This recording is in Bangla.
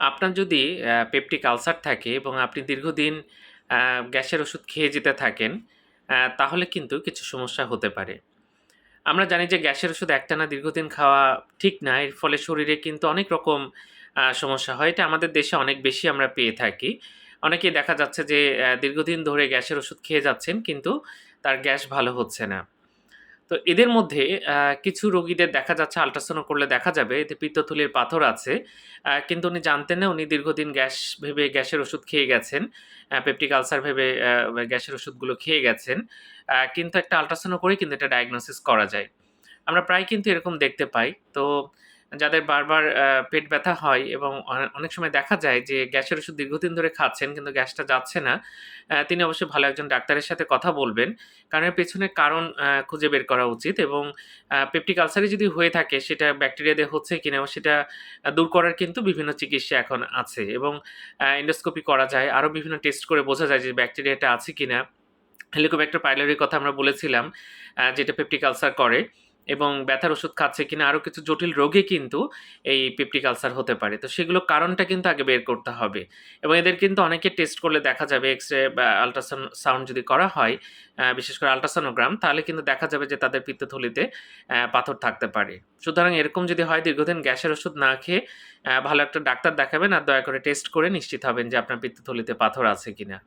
আপনার যদি পেপটিক আলসার থাকে এবং আপনি দীর্ঘদিন গ্যাসের ওষুধ খেয়ে যেতে থাকেন, তাহলে কিন্তু কিছু সমস্যা হতে পারে। আমরা জানি যে গ্যাসের ওষুধ একটানা দীর্ঘদিন খাওয়া ঠিক না। এর ফলে শরীরে কিন্তু অনেক রকম সমস্যা হয়। এটা আমাদের দেশে অনেক বেশি আমরা পেয়ে থাকি। অনেকেই দেখা যাচ্ছে যে দীর্ঘদিন ধরে গ্যাসের ওষুধ খেয়ে যাচ্ছেন কিন্তু তার গ্যাস ভালো হচ্ছে না। তো এদের মধ্যে কিছু রোগীদের দেখা যাচ্ছে, আল্ট্রাসাউন্ড করলে দেখা যাবে, এতে পিত্তথলির পাথর আছে। কিন্তু উনি জানতেন না, উনি দীর্ঘদিন গ্যাস ভেবে গ্যাসের ওষুধ খেয়ে গেছেন। পেপটিক আলসার ভেবে গ্যাসের ওষুধগুলো খেয়ে গেছেন। কিন্তু একটা আল্ট্রাসাউন্ড করেই কিন্তু এটা ডায়াগনোসিস করা যায়। আমরা প্রায় কিন্তু এরকম দেখতে পাই। তো যাদের বারবার পেট ব্যথা হয় এবং অনেক সময় দেখা যায় যে গ্যাসের ওষুধ দীর্ঘদিন ধরে খাচ্ছেন কিন্তু গ্যাসটা যাচ্ছে না। তিনি অবশ্যই ভালো একজন ডাক্তারের সাথে কথা বলবেন। কারণ এর পেছনে কারণ খুঁজে বের করা উচিত এবং পেপটিক আলসারই যদি হয়ে থাকে সেটা ব্যাকটেরিয়া দিয়ে হচ্ছে কিনা সেটা দূর করার কিন্তু বিভিন্ন চিকিৎসা এখন আছে এবং এন্ডোস্কোপি করা যায়। আরও বিভিন্ন টেস্ট করে বোঝা যায় যে ব্যাকটেরিয়াটা আছে কিনা। হেলিকোব্যাক্টার পাইলোরির কথা আমরা বলেছিলাম যেটা পেপটিক আলসার করে এবং ব্যথার ওষুধ খাচ্ছে কিনা আরও কিছু জটিল রোগে কিন্তু এই পেপটিক আলসার হতে পারে। তো সেগুলো কারণটা কিন্তু আগে বের করতে হবে এবং এদের কিন্তু অনেকে টেস্ট করলে দেখা যাবে এক্স-রে বা আল্ট্রাসাউন্ড সাউন্ড যদি করা হয়, বিশেষ করে আল্ট্রাসনোগ্রাম তাহলে কিন্তু দেখা যাবে যে তাদের পিত্তথলিতে পাথর থাকতে পারে। সুতরাং এরকম যদি হয় দীর্ঘদিন গ্যাসের ওষুধ না খেয়ে ভালো একটা ডাক্তার দেখাবেন আর দয়া করে টেস্ট করে নিশ্চিত হবেন যে আপনার পিত্তথলিতে পাথর আছে কিনা।